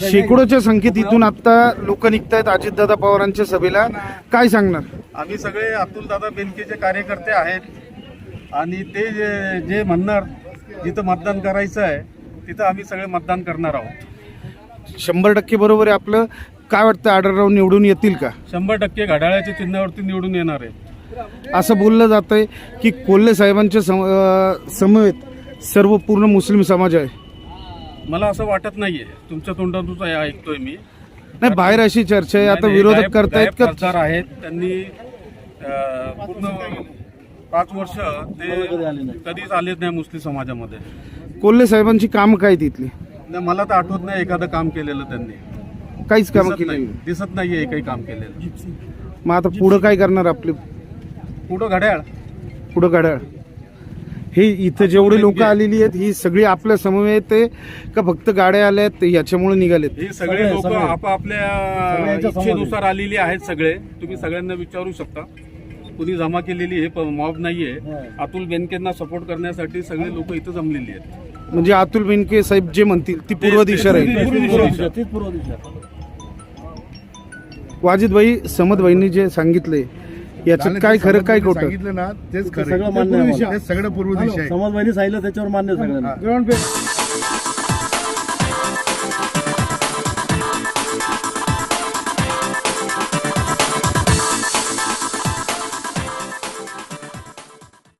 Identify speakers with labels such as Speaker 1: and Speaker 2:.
Speaker 1: शेकडोच्या संख्येत इथून आता लोक निघतायत अजितदादा पवारांच्या सभेला. काय सांगणार?
Speaker 2: आम्ही सगळे अतुल दादा बेनकेचे कार्यकर्ते आहेत. आणि ते जे जे म्हणणार जिथं मतदान करायचं आहे तिथं आम्ही सगळे मतदान करणार आहोत.
Speaker 1: शंभर टक्के बरोबर आहे आपलं. काय वाटतं आढळराव निवडून येतील का?
Speaker 2: शंभर टक्के घड्याळ्याच्या चिन्हावरती निवडून येणार आहे.
Speaker 1: असं बोललं जात आहे की कोल्हे साहेबांच्या सम समवेत सर्व पूर्ण मुस्लिम समाज आहे.
Speaker 2: मला असं वाटत नाहीये. तुमच्या तोंडातूच हे ऐकतोय मी.
Speaker 1: नाही बाहेर अशी चर्चा आहे. आता
Speaker 2: नाही,
Speaker 1: विरोधक
Speaker 2: गायब-
Speaker 1: करतायत
Speaker 2: गायब
Speaker 1: का?
Speaker 2: खासदार आहेत. त्यांनी अं, पूर्ण पाच वर्ष ते कधीच आलेच नाही मुस्लिम समाजामध्ये.
Speaker 1: कोल्हे साहेबांची कामं काय तिथली?
Speaker 2: नाही, मला तर आठवत नाही एखादं काम केलेलं त्यांनी.
Speaker 1: काहीच कामं
Speaker 2: दिसत
Speaker 1: केली
Speaker 2: नाही. दिसत नाहीये एकही काम केलेलं.
Speaker 1: मग आता पुढं काय करणार आपले?
Speaker 2: पुढं घड्याळ.
Speaker 1: पुढं गाड्या हे इथं जेवढे लोक आलेली आहेत ही सगळी आपल्या समवेत आहे का फक्त गाड्या आल्या आहेत याच्यामुळे निघालेत?
Speaker 2: हे सगळे लोक आपापल्या इच्छेनुसार आलेली आहेत सगळे. तुम्ही सगळ्यांना विचारू शकता. कुणी जमा केलेली हे मॉब नाहीये. अतुल बेनकेंना सपोर्ट करण्यासाठी सगळे लोक इथं जमलेली आहेत.
Speaker 1: म्हणजे अतुल बेनके साहेब जे म्हणतील ती पूर्व दिशा राहील.
Speaker 2: पूर्व दिशा.
Speaker 1: वाजिद भाई समद भाईंनी जे सांगितलंय याच्यात काय खरं काय खोटं?
Speaker 3: सांगितलं ना तेच खरं
Speaker 4: सगळं मान्य आहे
Speaker 3: सगळं पूर्व दिशा आहे.
Speaker 4: समाज बहिणी सांगितलं त्याच्यावर मान्य सगळ्यांना.